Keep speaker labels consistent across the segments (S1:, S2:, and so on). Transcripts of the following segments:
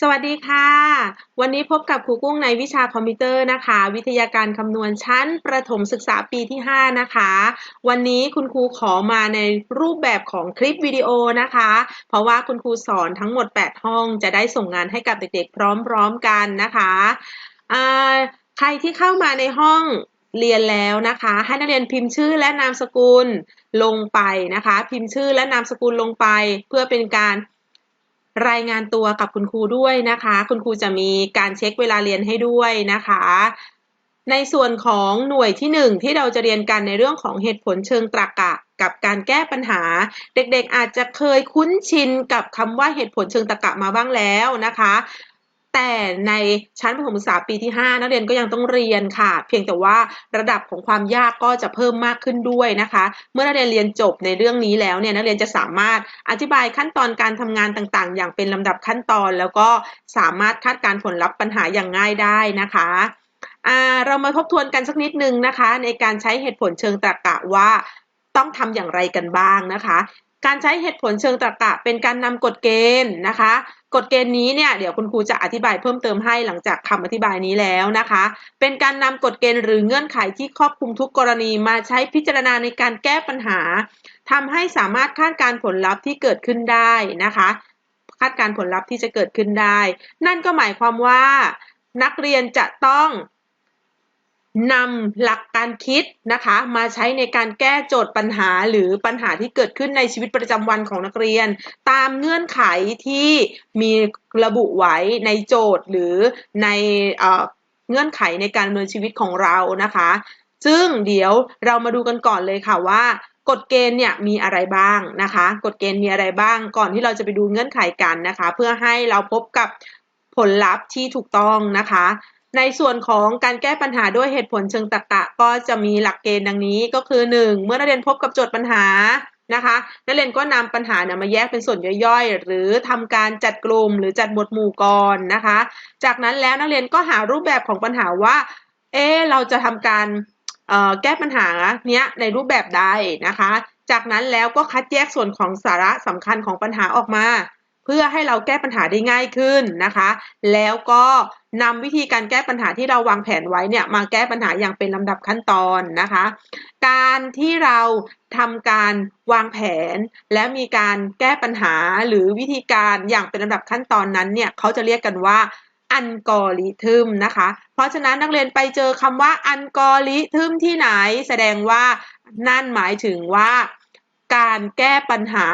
S1: สวัสดีค่ะ วันนี้พบกับครูกุ้งในวิชาคอมพิวเตอร์นะคะ วิทยาการคำนวณชั้นประถมศึกษาปีที่ 5 นะคะ วันนี้คุณครูขอมาในรูปแบบของคลิปวิดีโอนะคะ เพราะว่าคุณครูสอนทั้งหมด 8 ห้องจะได้ส่งงานให้กับเด็กๆ พร้อมๆกันนะคะใครที่เข้ามาในห้องเรียนแล้วนะคะ ให้นักเรียนพิมพ์ชื่อและนามสกุลลงไปนะคะ พิมพ์ชื่อและนามสกุลลงไป เพื่อเป็นการ รายงานตัวกับคุณครูด้วยนะคะ คุณครูจะมีการเช็คเวลาเรียนให้ด้วยนะคะ ในส่วนของหน่วยที่ 1 ที่เราจะเรียนกันในเรื่องของเหตุผลเชิงตรรกะ กับการแก้ปัญหา เด็กๆอาจจะเคยคุ้นชินกับคำว่าเหตุผลเชิงตรรกะมาบ้างแล้วนะคะ แต่ในชั้นประถมศึกษาปีที่ 5 นักเรียนก็ยังต้องเรียนค่ะ เพียงแต่ว่าระดับของความยากก็จะเพิ่มมากขึ้นด้วยนะคะ เมื่อนักเรียนเรียนจบในเรื่องนี้แล้วเนี่ยนักเรียนจะสามารถอธิบายขั้นตอนการทำงานต่างๆ อย่างเป็นลำดับขั้นตอน แล้วก็สามารถคาดการผลลัพธ์ปัญหาอย่างง่ายได้นะคะเรามาทบทวนกันสักนิดนึงนะคะ ในการใช้เหตุผลเชิงตรรกะว่าต้องทำอย่างไรกันบ้างนะคะ การใช้เหตุผลเชิงตรรกะเป็นการนำกฎเกณฑ์นะคะ กฎเกณฑ์นี้เนี่ยเดี๋ยวคุณครูจะอธิบายเพิ่มเติมให้หลังจากคำอธิบายนี้แล้วนะคะ เป็นการนำกฎเกณฑ์หรือเงื่อนไขที่ครอบคลุมทุกกรณีมาใช้พิจารณาในการแก้ปัญหาทำให้สามารถคาดการผลลัพธ์ที่เกิดขึ้นได้นะคะ คาดการผลลัพธ์ที่จะเกิดขึ้นได้ นั่นก็หมายความว่า นักเรียนจะต้อง นำหลักการคิดนะคะมาใช้ในการแก้โจทย์ปัญหาหรือปัญหาที่เกิดขึ้นในชีวิตประจำวันของนักเรียน ตามเงื่อนไขที่มีระบุไว้ในโจทย์หรือในเงื่อนไขในการดำเนินชีวิตของเรานะคะ ซึ่งเดี๋ยวเรามาดูกันก่อนเลยค่ะว่ากฎเกณฑ์เนี่ยมีอะไรบ้างนะคะ กฎเกณฑ์มีอะไรบ้าง ก่อนที่เราจะไปดูเงื่อนไขกันนะคะ เพื่อให้เราพบกับผลลัพธ์ที่ถูกต้องนะคะ ในส่วนของการแก้ปัญหาด้วยเหตุผลเชิงตรรกะ ก็จะมีหลักเกณฑ์ดังนี้ก็คือ 1. เมื่อนักเรียนพบกับโจทย์ปัญหานะคะนักเรียนก็นำปัญหาเนี่ยมาแยกเป็นส่วนย่อยๆ หรือทำการจัดกลุ่มหรือจัดหมวดหมู่ก่อนนะคะ จากนั้นแล้วนักเรียนก็หารูปแบบของปัญหาว่า เออเราจะทำการแก้ปัญหาเนี้ยในรูปแบบใดนะคะ จากนั้นแล้วก็คัดแยกส่วนของสาระสำคัญของปัญหาออกมา เพื่อให้เราแก้ปัญหาได้ง่ายขึ้นนะคะ แล้วก็ นำวิธีการแก้ปัญหาที่เราวางแผนไว้เนี่ยมาแก้ปัญหาอย่างเป็นลำดับขั้นตอนนะคะ การที่เราทำการวางแผน และมีการแก้ปัญหาหรือวิธีการอย่างเป็นลำดับขั้นตอนนั้นเนี่ยเขาจะเรียกกันว่าอัลกอริทึมนะคะ เพราะฉะนั้นนักเรียนไปเจอคำว่าอัลกอริทึมที่ไหน แสดงว่านั่นหมายถึงว่า การแก้ปัญหา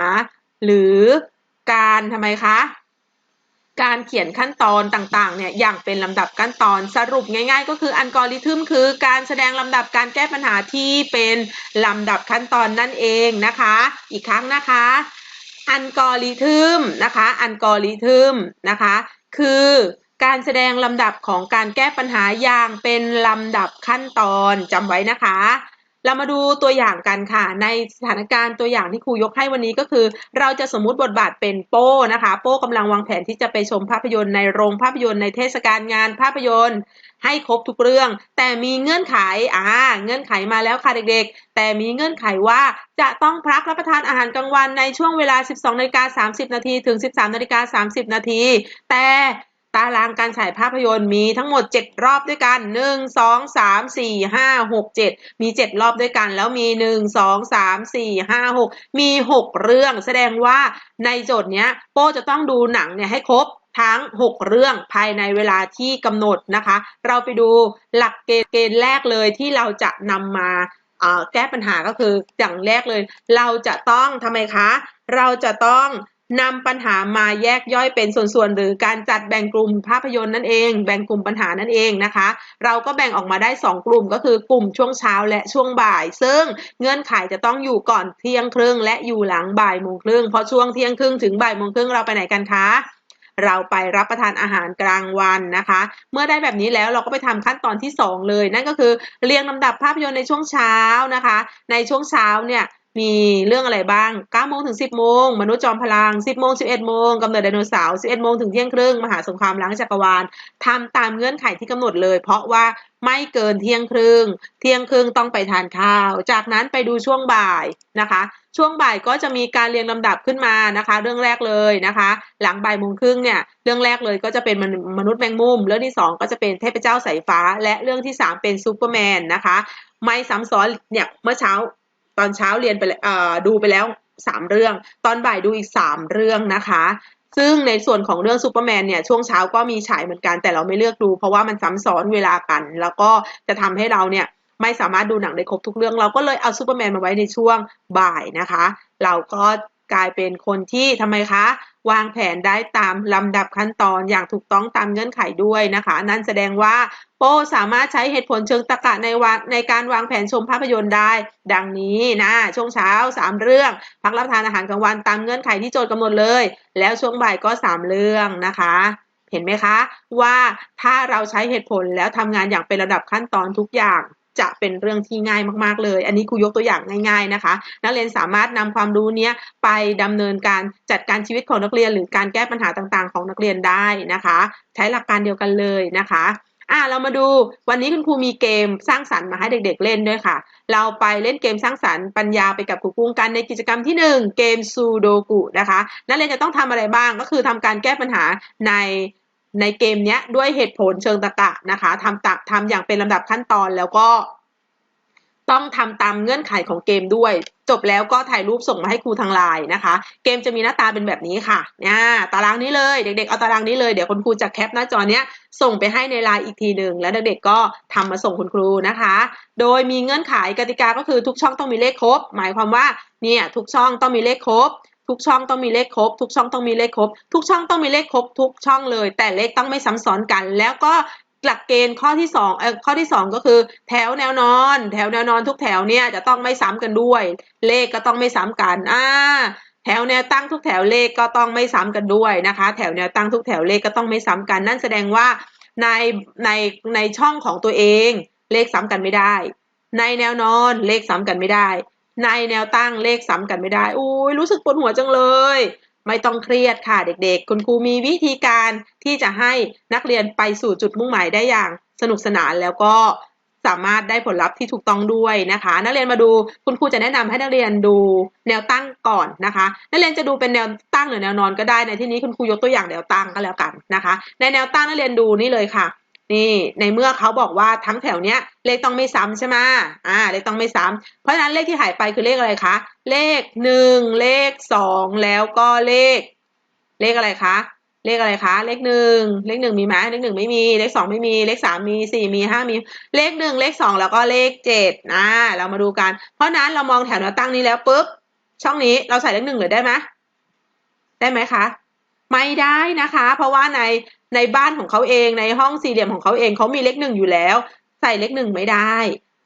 S1: หรือการทำไมคะ การเขียนขั้นตอนต่างๆ เนี่ยอย่างเป็นลำดับขั้นตอนสรุปง่าย ๆ ก็คืออัลกอริทึมคือการแสดงลำดับการแก้ปัญหาที่เป็นลำดับขั้นตอนนั่นเองนะคะ อีกครั้งนะคะ อัลกอริทึมนะคะ อัลกอริทึมนะคะ คือการแสดงลำดับของการแก้ปัญหาอย่างเป็นลำดับขั้นตอนจำไว้นะคะ เรามาดูตัวอย่างกันค่ะ ในสถานการณ์ตัวอย่างที่ครูยกให้วันนี้ก็คือ เราจะสมมุติบทบาทเป็นโป้นะคะ โป้กำลังวางแผนที่จะไปชมภาพยนตร์ในโรงภาพยนตร์ในเทศกาลงานภาพยนตร์ ให้ครบทุกเรื่อง แต่มีเงื่อนไขอ่าเงื่อนไขมาแล้วค่ะเด็กๆ แต่มีเงื่อนไขว่าจะต้องพักรับประทานอาหารกลางวันในช่วงเวลา 12นาฬิกา30 นาทีถึง 13นาฬิกา30 นาทีแต่ ตารางการฉายภาพยนตร์มีทั้งหมด 7 รอบด้วยกัน 1 2 3 4 5 6 7 มี 7 รอบด้วยกัน แล้วมี 1 2 3 4 5 6 มี 6 เรื่อง แสดงว่าในโจทย์นี้ยโป้จะต้องดูหนังเนี่ยให้ครบทั้ง 6 เรื่องภายในเวลาที่กำหนดนะคะ เราไปดูหลักเกณฑ์แรกเลยที่เราจะนำมาแก้ปัญหาก็คืออย่างแรกเลย เราจะต้องทำไมคะ เราจะต้อง นำปัญหามาแยกย่อยเป็นส่วนๆ หรือการจัดแบ่งกลุ่มภาพยนตร์นั่นเอง แบ่งกลุ่มปัญหานั่นเองนะคะ เราก็แบ่งออกมาได้ 2 กลุ่มก็คือกลุ่มช่วงเช้าและช่วงบ่าย ซึ่งเงื่อนไขจะต้องอยู่ก่อนเที่ยงครึ่ง และอยู่หลังบ่ายโมงครึ่งเพราะช่วงเที่ยงครึ่งถึงบ่ายโมงครึ่งเราไปไหนกันคะเราไปรับประทานอาหารกลางวันนะคะ เมื่อได้แบบนี้แล้วเราก็ไปทำขั้นตอนที่ 2 เลย นั่นก็คือเรียงลำดับภาพยนตร์ในช่วงเช้านะคะ ในช่วงเช้าเนี่ย มีเรื่องอะไรบ้าง9โมงถึง 10โมงมนุษย์จอมพลัง 10โมง11โมงกำเนิดไดโนเสาร์11โมงถึงเที่ยงครึ่งมหาสงครามล้างจักรวาลทำตามเงื่อนไขที่กำหนดเลย เพราะว่าไม่เกินเที่ยงครึ่ง เที่ยงครึ่งต้องไปทานข้าว จากนั้นไปดูช่วงบ่ายนะคะ ช่วงบ่ายก็จะมีการเรียงลำดับขึ้นมานะคะ เรื่องแรกเลยนะคะ หลังบ่ายโมงครึ่งเนี่ยเรื่องแรกเลยก็จะเป็นมนุษย์แมงมุม เรื่องที่ 2 ก็จะเป็นเทพเจ้าสายฟ้า และเรื่องที่ 3 เป็นซูเปอร์แมนนะคะไม่ซ้ำซ้อนเนี่ยเมื่อเช้า ตอนเช้าเรียนไปดูไปแล้ว3เรื่อง ตอนบ่ายดูอีก3เรื่องนะคะ ซึ่งในส่วนของเรื่องซูเปอร์แมนเนี่ยช่วงเช้าก็มีฉายเหมือนกันแต่เราไม่เลือกดู เพราะว่ามันซ้ำซ้อนเวลากัน แล้วก็จะทำให้เราเนี่ยไม่สามารถดูหนังได้ครบทุกเรื่อง เราก็เลยเอาซูเปอร์แมนมาไว้ในช่วงบ่ายนะคะ เราก็กลายเป็นคนที่ทำไมคะ วางแผนได้ตามลำดับขั้นตอนอย่างถูกต้องตามเงื่อนไขด้วยนะคะ นั่นแสดงว่าโป้สามารถใช้เหตุผลเชิงตรรกะในวางในการวางแผนชมภาพยนตร์ได้ ดังนี้นะช่วงเช้า 3 เรื่อง พักรับทานอาหารกลางวันตามเงื่อนไขที่โจทย์กำหนดเลย แล้วช่วงบ่ายก็ 3 เรื่องนะคะเห็นไหมคะว่าถ้าเราใช้เหตุผลแล้วทำงานอย่างเป็นระดับขั้นตอนทุกอย่าง จะเป็นเรื่องที่ง่ายมากๆเลย อันนี้ครูยกตัวอย่างง่าย ๆนะคะ นักเรียนสามารถนำความรู้นี้ไปดำเนินการจัดการชีวิตของนักเรียน หรือการแก้ปัญหาต่างๆ ของนักเรียนได้นะคะ ใช้หลักการเดียวกันเลยนะคะอ่าเรามาดูวันนี้คุณครูมีเกมสร้างสรรค์มาให้เด็ก ๆ เล่นด้วยค่ะ เราไปเล่นเกมสร้างสรรค์ปัญญาไปกับครูกุ้งกันในกิจกรรมที่ 1 เกมซูโดกุนะคะ นักเรียนจะต้องทำอะไรบ้างก็คือทำการแก้ปัญหาใน ในเกมนี้ด้วยเหตุผลเชิงตรรกะนะคะทำตักทำอย่างเป็นลำดับขั้นตอนแล้วก็ ต้องทำตามเงื่อนไขของเกมด้วย จบแล้วก็ถ่ายรูปส่งมาให้ครูทางไลน์นะคะ เกมจะมีหน้าตาเป็นแบบนี้ค่ะเนี่ยตารางนี้เลย เด็กๆ เอาตารางนี้เลย เดี๋ยวคุณครูจะแคปหน้าจอเนี้ยส่งไปให้ในไลน์อีกทีหนึ่งแล้วเด็กๆก็ทำมาส่งคุณครูนะคะ โดยมีเงื่อนไขกติกาก็คือทุกช่องต้องมีเลขครบ หมายความว่าเนี่ยทุกช่องต้องมีเลขครบ ทุกช่องต้องมีเลขครบ ทุกช่องต้องมีเลขครบ ทุกช่องต้องมีเลขครบ ทุกช่องเลย แต่เลขต้องไม่ซ้ำซ้อนกัน แล้วก็หลักเกณฑ์ข้อที่สองเออข้อที่สองก็คือ แถวแนวนอน แถวแนวนอนทุกแถวเนี่ยจะต้องไม่ซ้ำกันด้วย เลขก็ต้องไม่ซ้ำกันอ่าแถวแนวตั้งทุกแถวเลขก็ต้องไม่ซ้ำกันด้วยนะคะ แถวแนวตั้งทุกแถวเลขก็ต้องไม่ซ้ำกัน นั่นแสดงว่าในในในช่องของตัวเอง เลขซ้ำกันไม่ได้ ในแนวนอนเลขซ้ำกันไม่ได้ ในแนวตั้งเลขซ้ำกันไม่ได้อุ้ยรู้สึกปวดหัวจังเลย ไม่ต้องเครียดค่ะเด็กๆ คุณครูมีวิธีการที่จะให้นักเรียนไปสู่จุดมุ่งหมายได้อย่างสนุกสนานแล้วก็สามารถได้ผลลัพธ์ที่ถูกต้องด้วยนะคะ นักเรียนมาดูคุณครูจะแนะนำให้นักเรียนดูแนวตั้งก่อนนะคะ นักเรียนจะดูเป็นแนวตั้งหรือแนวนอนก็ได้ในที่นี้คุณครูยกตัวอย่างแนวตั้งก็แล้วกันนะคะ ในแนวตั้งนักเรียนดูนี่เลยค่ะ นี่ในเมื่อเขาบอกว่าทั้งแถวเนี้ยเลขต้องไม่ซ้ำใช่ไหมอ่าเลขต้องไม่ซ้ำเพราะฉะนั้นเลขที่หายไปคือเลขอะไรคะเลขหนึ่งเลขสองแล้วก็เลข เลขอะไรคะเลขอะไรคะ เลขหนึ่งเลขหนึ่งมีไหมเลขหนึ่งไม่มี เลขสองไม่มี เลขสามมีสี่มีห้ามี เลขหนึ่งเลขสองแล้วก็เลขเจ็ดอ่าเรามาดูกัน เพราะนั้นเรามองแถวแนวตั้งนี้แล้วปุ๊บ ช่องนี้เราใส่เลขหนึ่งเลยได้ไหมได้ไหมคะ ไม่ได้นะคะ เพราะว่าใน ในบ้านของเขาเองในห้องสี่เหลี่ยมของเขาเองเขามีเลขหนึ่งอยู่แล้ว ใส่เลขหนึ่งไม่ได้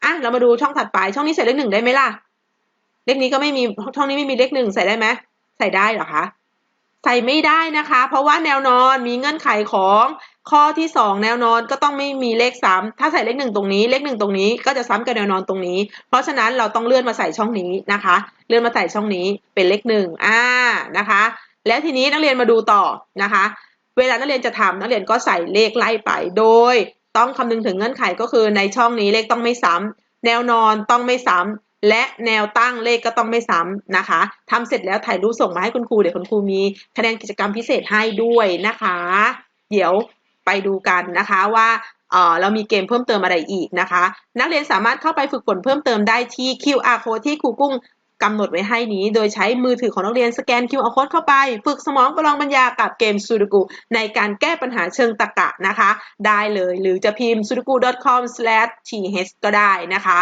S1: อะเรามาดูช่องถัดไป ช่องนี้ใส่เลขหนึ่งได้ไหมล่ะ เลขนี้ก็ไม่มีช่องนี้ไม่มีเลขหนึ่งใส่ได้ไหมใส่ได้เหรอคะใส่ไม่ได้นะคะ เพราะว่าแนวนอนมีเงื่อนไขของข้อที่สองแนวนอนก็ต้องไม่มีเลขซ้ำถ้าใส่เลขหนึ่งตรงนี้เลขหนึ่งตรงนี้ก็จะซ้ำกับแนวนอนตรงนี้ เพราะฉะนั้นเราต้องเลื่อนมาใส่ช่องนี้นะคะ เลื่อนมาใส่ช่องนี้เป็นเลขหนึ่งอ่านะคะ แล้วทีนี้นักเรียนมาดูต่อนะคะ เวลานักเรียนจะทำนักเรียนก็ใส่เลขไล่ไป โดย ต้องคำนึงถึงเงื่อนไขก็คือในช่องนี้เลขต้องไม่ซ้ำแนวนอนต้องไม่ซ้ำและแนวตั้งเลขก็ต้องไม่ซ้ำนะคะทำเสร็จแล้วถ่ายรูปส่งมาให้คุณครูเดี๋ยวคุณครูมีคะแนนกิจกรรมพิเศษให้ด้วยนะคะ เดี๋ยวไปดูกันนะคะว่าเออเรามีเกมเพิ่มเติมอะไรอีกนะคะ นักเรียนสามารถเข้าไปฝึกฝนเพิ่มเติมได้ที่ QR code ที่ครูกุ้ง กำหนดไว้ให้นี้ โดยใช้มือถือของนักเรียนสแกน QR code เข้าไป ฝึกสมองประลองปัญญากับเกมซูดูกุในการแก้ปัญหาเชิงตรรกะนะคะ ได้เลยหรือจะพิมพ์ sudoku.com/th ก็ได้นะคะ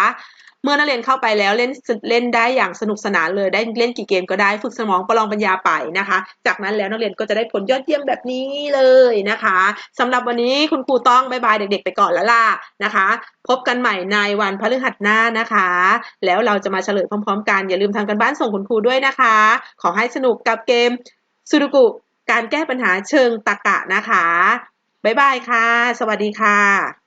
S1: เมื่อนักเรียนเข้าไปแล้วเล่นเล่นได้อย่างสนุกสนานเลยได้เล่นกี่เกมก็ได้ฝึกสมองประลองปัญญาไปนะคะ จากนั้นแล้วนักเรียนก็จะได้ผลยอดเยี่ยมแบบนี้เลยนะคะสำหรับวันนี้คุณครูต้องบายบายเด็ก ๆ ไปก่อนแล้วล่ะนะคะ พบกันใหม่ในวันพฤหัสหน้านะคะ แล้วเราจะมาเฉลยพร้อม ๆ กันอย่าลืมทำกันบ้านส่งคุณครูด้วยนะคะ ขอให้สนุกกับเกมซูดูกุการแก้ปัญหาเชิงตรรกะนะคะบายบายค่ะ สวัสดีค่ะ